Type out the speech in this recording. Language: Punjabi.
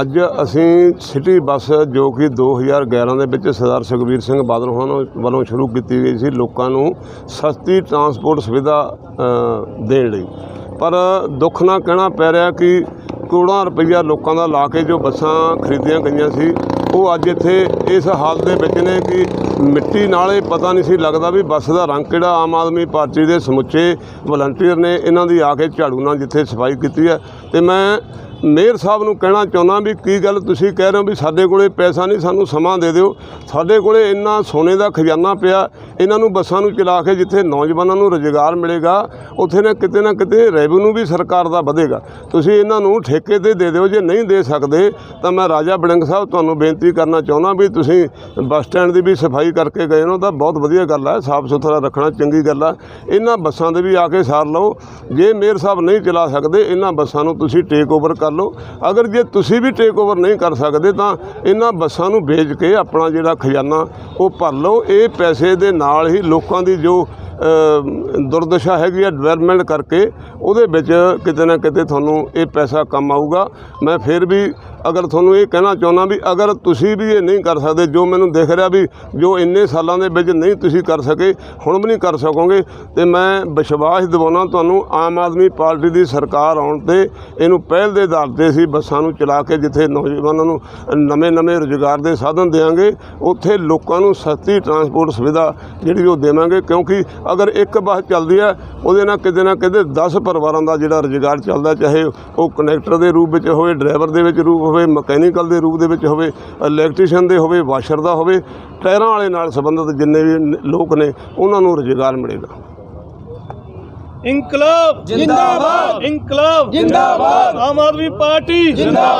ਅੱਜ ਅਸੀਂ ਸਿਟੀ ਬੱਸ ਜੋ ਕਿ 2011 ਦੇ ਵਿੱਚ ਸਰਦਾਰ ਸੁਖਬੀਰ ਸਿੰਘ ਬਾਦਲ ਹੋਣ ਵੱਲੋਂ ਸ਼ੁਰੂ ਕੀਤੀ ਗਈ ਸੀ ਲੋਕਾਂ ਨੂੰ ਸਸਤੀ ਟਰਾਂਸਪੋਰਟ ਸੁਵਿਧਾ ਦੇਣ ਲਈ। ਪਰ ਦੁੱਖ ਨਾਲ ਕਹਿਣਾ ਪੈ ਰਿਹਾ ਕਿ ਕਰੋੜਾਂ ਰੁਪਈਆ ਲੋਕਾਂ ਦਾ ਲਾ ਕੇ ਜੋ ਬੱਸਾਂ ਖਰੀਦੀਆਂ ਗਈਆਂ ਸੀ, ਉਹ ਅੱਜ ਇੱਥੇ ਇਸ ਹਾਲਤ ਦੇ ਵਿੱਚ ਨੇ ਕਿ ਮਿੱਟੀ ਨਾਲ ਇਹ ਪਤਾ ਨਹੀਂ ਸੀ ਲੱਗਦਾ ਵੀ ਬੱਸ ਦਾ ਰੰਗ ਕਿਹੜਾ ਆਮ ਆਦਮੀ ਪਾਰਟੀ ਦੇ ਸਮੁੱਚੇ ਵਲੰਟੀਅਰ ਨੇ ਇਹਨਾਂ ਦੀ ਆ ਕੇ ਝਾੜੂ ਨਾਲ ਜਿੱਥੇ ਸਫ਼ਾਈ ਕੀਤੀ ਹੈ। ਤੇ ਮੈਂ ਮੇਅਰ ਸਾਹਿਬ ਨੂੰ ਕਹਿਣਾ ਚਾਹੁੰਦਾ ਵੀ ਕੀ ਗੱਲ ਤੁਸੀਂ ਕਹਿ ਰਹੇ ਹੋ ਵੀ ਸਾਡੇ ਕੋਲੇ ਪੈਸਾ ਨਹੀਂ, ਸਾਨੂੰ ਸਮਾਂ ਦੇ ਦਿਓ। ਸਾਡੇ ਕੋਲੇ ਇੰਨਾ ਸੋਨੇ ਦਾ ਖਜ਼ਾਨਾ ਪਿਆ, ਇਹਨਾਂ ਨੂੰ ਬੱਸਾਂ ਨੂੰ ਚਲਾ ਕੇ ਜਿੱਥੇ ਨੌਜਵਾਨਾਂ ਨੂੰ ਰੁਜ਼ਗਾਰ ਮਿਲੇਗਾ, ਉੱਥੇ ਨਾ ਕਿਤੇ ਨਾ ਕਿਤੇ ਰੈਵਨਿਊ ਵੀ ਸਰਕਾਰ ਦਾ ਵਧੇਗਾ। ਤੁਸੀਂ ਇਹਨਾਂ ਨੂੰ ਠੇਕੇ ਤੇ ਦੇ ਦਿਓ, ਜੇ ਨਹੀਂ ਦੇ ਸਕਦੇ, ਤਾਂ ਮੈਂ ਰਾਜਾ ਬੜਿੰਗ ਸਾਹਿਬ ਤੁਹਾਨੂੰ ਬੇਨਤੀ ਕਰਨਾ ਚਾਹੁੰਦਾ ਵੀ ਤੁਸੀਂ ਬੱਸ ਸਟੈਂਡ ਦੀ ਵੀ ਸਫ਼ਾਈ ਕਰਕੇ ਗਏ ਹੋ, ਤਾਂ ਬਹੁਤ ਵਧੀਆ ਗੱਲ ਹੈ ਸਾਫ਼ ਸੁਥਰਾ ਰੱਖਣਾ ਚੰਗੀ ਗੱਲ ਆ। ਇਹਨਾਂ ਬੱਸਾਂ ਦੇ ਵੀ ਆ ਕੇ ਸਾਰ ਲਓ। ਜੇ ਮੇਅਰ ਸਾਹਿਬ ਨਹੀਂ ਚਲਾ ਸਕਦੇ, ਇਹਨਾਂ ਬੱਸਾਂ ਨੂੰ ਤੁਸੀਂ ਟੇਕ ਓਵਰ ਕਰ ਲਓ। ਅਗਰ ਜੇ ਤੁਸੀਂ ਵੀ ਟੇਕ ਓਵਰ ਨਹੀਂ ਕਰ ਸਕਦੇ ਤਾਂ ਇਹਨਾਂ ਬੱਸਾਂ ਨੂੰ ਵੇਚ ਕੇ ਆਪਣਾ ਜਿਹੜਾ ਖਜ਼ਾਨਾ ਉਹ ਭਰ ਲਓ। ਇਹ ਪੈਸੇ ਦੇ ਨਾਲ ਹੀ ਲੋਕਾਂ ਦੀ ਜੋ ਦੁਰਦਸ਼ਾ ਹੈਗੀ ਆ ਡਿਵੈਲਪਮੈਂਟ ਕਰਕੇ ਉਹਦੇ ਵਿੱਚ ਕਿਤੇ ਨਾ ਕਿਤੇ ਤੁਹਾਨੂੰ ਇਹ ਪੈਸਾ ਕੰਮ ਆਊਗਾ। ਮੈਂ ਫਿਰ ਵੀ ਅਗਰ ਤੁਹਾਨੂੰ ਇਹ ਕਹਿਣਾ ਚਾਹੁੰਦਾ ਵੀ ਅਗਰ ਤੁਸੀਂ ਵੀ ਇਹ ਨਹੀਂ ਕਰ ਸਕਦੇ, ਜੋ ਮੈਨੂੰ ਦਿਖ ਰਿਹਾ ਵੀ ਜੋ ਇੰਨੇ ਸਾਲਾਂ ਦੇ ਵਿੱਚ ਨਹੀਂ ਤੁਸੀਂ ਕਰ ਸਕੇ, ਹੁਣ ਵੀ ਨਹੀਂ ਕਰ ਸਕੋਗੇ, ਤੇ ਮੈਂ ਵਿਸ਼ਵਾਸ ਦਿਵਾਉਣਾ ਤੁਹਾਨੂੰ, ਆਮ ਆਦਮੀ ਪਾਰਟੀ ਦੀ ਸਰਕਾਰ ਆਉਣ ਤੇ ਇਹਨੂੰ ਪਹਿਲ ਦੇ ਆਧਾਰ ਤੇ ਅਸੀਂ ਬੱਸਾਂ ਨੂੰ ਚਲਾ ਕੇ ਜਿੱਥੇ ਨੌਜਵਾਨਾਂ ਨੂੰ ਨਵੇਂ-ਨਵੇਂ ਰੁਜ਼ਗਾਰ ਦੇ ਸਾਧਨ ਦੇਵਾਂਗੇ ਉੱਥੇ ਲੋਕਾਂ ਨੂੰ ਸਸਤੀ ਟਰਾਂਸਪੋਰਟ ਸੁਵਿਧਾ ਜਿਹੜੀ ਉਹ ਦੇਵਾਂਗੇ, ਕਿਉਂਕਿ ਅਗਰ ਇੱਕ ਬੱਸ ਚੱਲਦੀ ਹੈ ਉਹਦੇ ਨਾਲ ਕਿਤੇ ਨਾ ਕਿਤੇ 10 ਪਰਿਵਾਰਾਂ ਦਾ ਜਿਹੜਾ ਰੁਜ਼ਗਾਰ ਚੱਲਦਾ, ਚਾਹੇ ਉਹ ਕਨੈਕਟਰ ਦੇ ਰੂਪ ਵਿੱਚ ਹੋਵੇ ਡਰਾਈਵਰ ਦੇ ਵਿੱਚ ਰੂਪ ਹੋਵੇ ਮਕੈਨੀਕਲ ਦੇ ਰੂਪ ਦੇ ਵਿੱਚ ਹੋਵੇ ਇਲੈਕਟ੍ਰੀਸ਼ੀਅਨ ਦੇ ਹੋਵੇ ਵਾਸ਼ਰ ਦਾ ਹੋਵੇ ਟਾਇਰਾਂ ਵਾਲੇ ਨਾਲ ਸੰਬੰਧਿਤ ਜਿੰਨੇ ਵੀ ਲੋਕ ਨੇ ਉਹਨਾਂ ਨੂੰ ਰੁਜ਼ਗਾਰ ਮਿਲੇਗਾ। ਇਨਕਲਾਬ ਜਿੰਦਾਬਾਦ। ਇਨਕਲਾਬ ਜਿੰਦਾਬਾਦ। ਆਮ ਆਦਮੀ ਪਾਰਟੀ ਜਿੰਦਾਬਾਦ।